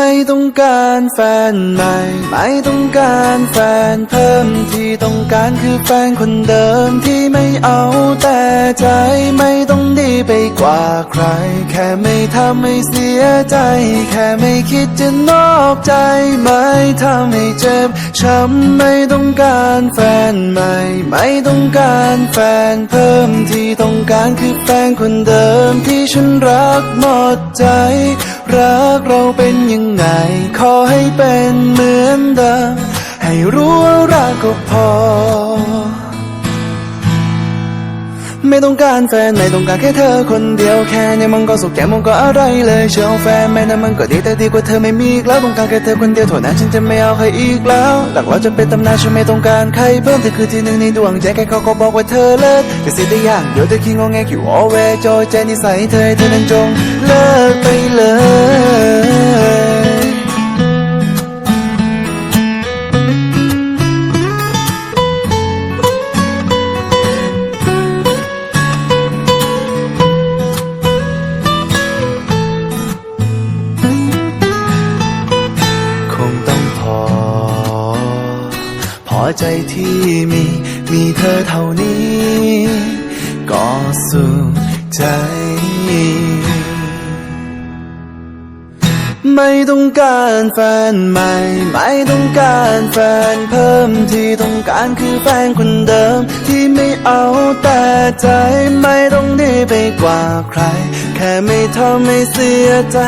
ไม่ต้องการแฟนใหม่ ไม่ต้องการแฟนเพิ่มที่ต้องการคือแฟนคนเดิมที่ไม่เอาแต่ใจไม่ต้องดี ไปกว่าใคร แค่ไม่ทำให้เสียใจ แค่ไม่คิดจะนอกใจ ไม่ทำให้เจ็บช้ำไม่ต้องการแฟนใหม่ ไม่ต้องการแฟนเพิ่มที่ต้องการคือแฟนคนเดิมที่ฉันรักหมดใจ รักเราเป็นยังไง ขอให้เป็นเหมือนเดิมให้รู้ว่ารักก็พอ ไม่ต้องการแฟนไม่ต้องการแค่เธอคนเดียวแค่เนี้มันก็สุขแก่มันก็อะไรเลยเชียวแฟนไม่นั้นมันก็ดีแต่ดีกว่าเธอไม่มีอีกแล้วต้องการแค่เธอคนเดียวเท่านั้นฉันจะไม่เอาใครอีกแล้วหลักเราจะเป็นตำนานฉันไม่ต้องการใครเพิ่มเธอคือที่หนึ่งในดวงใจแค่เขาก็บอกว่าเธอเลิศแต่สิ่งที่อย่างเดียวเธอคิดงงแงคิวอเวจอยใจนิสัยเธอให้เธอนั้นจงเลิกไปเลย ใจที่มี มีเธอเท่านี้ ก็สุขใจ ไม่ต้องการแฟนใหม่ ไม่ต้องการแฟนเพิ่มที่ต้องการคือแฟนคนเดิม ที่ไม่เอาแต่ใจไม่ต้องดีไปกว่าใคร แค่ไม่ทำให้เสียใจ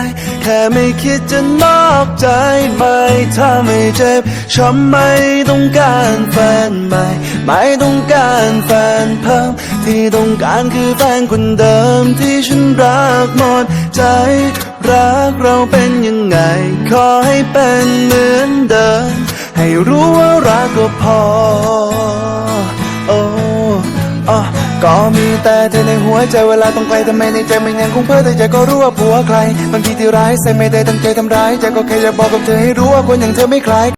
แค่ไม่คิดจะนอกใจไม่ทำให้เจ็บช้ำไม่ต้องการแฟนใหม่ ไม่ต้องการแฟนเพิ่ม ที่ต้องการคือแฟนคนเดิมที่ฉันรักหมดใจรักเราเป็นยังไง ขอให้เป็นเหมือนเดิม ให้รู้ว่ารักก็พอ ก็มีแต่เธอในหัวใจเวลาต้องไกลทำไมในใจมันยังคงเพ้อแต่ใจก็รู้ว่าผัวใครบางทีที่ร้ายใส่ไม่ได้ตั้งใจทำร้ายใจก็แค่อยากบอกกับเธอให้รู้ว่าคนอย่างเธอไม่คล้าย